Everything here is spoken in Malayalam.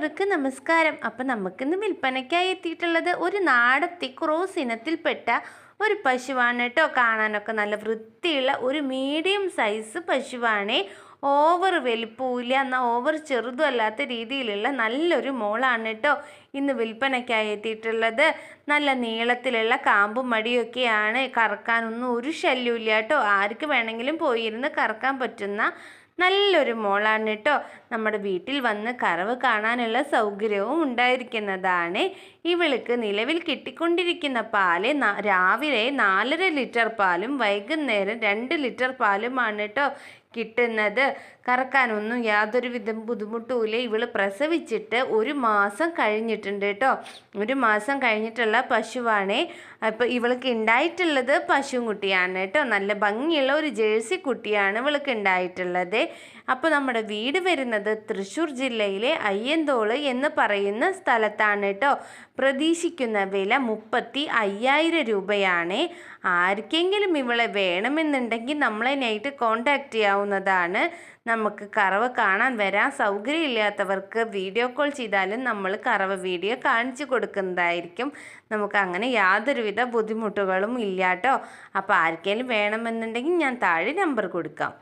എല്ലാവർക്കും നമസ്കാരം. അപ്പം നമുക്കിന്ന് വിൽപ്പനയ്ക്കായി എത്തിയിട്ടുള്ളത് ഒരു നാടത്തി ക്രോസ് ഇനത്തിൽപ്പെട്ട ഒരു പശുവാണ് കേട്ടോ. കാണാനൊക്കെ നല്ല വൃത്തിയുള്ള ഒരു മീഡിയം സൈസ് പശുവാണ്. ഓവർ വലിപ്പമില്ല എന്നാൽ ഓവർ ചെറുതും അല്ലാത്ത രീതിയിലുള്ള നല്ലൊരു മോളാണ് കേട്ടോ ഇന്ന് വിൽപ്പനയ്ക്കായി എത്തിയിട്ടുള്ളത്. നല്ല നീളത്തിലുള്ള കാമ്പും മടിയൊക്കെയാണ്. കറക്കാനൊന്നും ഒരു ശല്യമില്ല കേട്ടോ. ആർക്ക് വേണമെങ്കിലും പോയിരുന്ന് കറക്കാൻ പറ്റുന്ന നല്ലൊരു മോളാണ് കേട്ടോ നമ്മുടെ വീട്ടിൽ വന്ന് കറവ് കാണാനുള്ള സൗകര്യവും ഉണ്ടായിരിക്കുന്നതാണ്. ഇവൾക്ക് നിലവിൽ കിട്ടിക്കൊണ്ടിരിക്കുന്ന പാൽ രാവിലെ നാലര ലിറ്റർ പാലും വൈകുന്നേരം രണ്ട് ലിറ്റർ പാലുമാണ് കേട്ടോ കിട്ടുന്നത്. കറക്കാനൊന്നും യാതൊരു വിധം ബുദ്ധിമുട്ടുമില്ല. ഇവൾ പ്രസവിച്ചിട്ട് ഒരു മാസം കഴിഞ്ഞിട്ടുണ്ട് കേട്ടോ. ഒരു മാസം കഴിഞ്ഞിട്ടുള്ള പശുവാണേ. അപ്പോൾ ഇവൾക്ക് ഉണ്ടായിട്ടുള്ളത് പശുക്കുട്ടിയാണ് കേട്ടോ. നല്ല ഭംഗിയുള്ള ഒരു ജേഴ്സി കുട്ടിയാണ് ഇവൾക്ക് ഉണ്ടായിട്ടുള്ളത് അപ്പോൾ നമ്മുടെ വീട് വരുന്നത് തൃശ്ശൂർ ജില്ലയിലെ അയ്യന്തോൾ എന്ന് പറയുന്ന സ്ഥലത്താണ് കേട്ടോ. പ്രതീക്ഷിക്കുന്ന വില മുപ്പത്തി അയ്യായിരം രൂപയാണ്. ആർക്കെങ്കിലും ഇവളെ വേണമെന്നുണ്ടെങ്കിൽ നമ്മളെ നൈറ്റ് കോണ്ടാക്ട് ചെയ്യാവുന്നതാണ്. നമുക്ക് കറവ് കാണാൻ വരാൻ സൗകര്യമില്ലാത്തവർക്ക് വീഡിയോ കോൾ ചെയ്താലും നമ്മൾ കറവ് വീഡിയോ കാണിച്ചു കൊടുക്കുന്നതായിരിക്കും. നമുക്ക് അങ്ങനെ യാതൊരുവിധ ബുദ്ധിമുട്ടുകളും ഇല്ല കേട്ടോ അപ്പോൾ ആർക്കെങ്കിലും വേണമെന്നുണ്ടെങ്കിൽ ഞാൻ താഴെ നമ്പർ കൊടുക്കാം.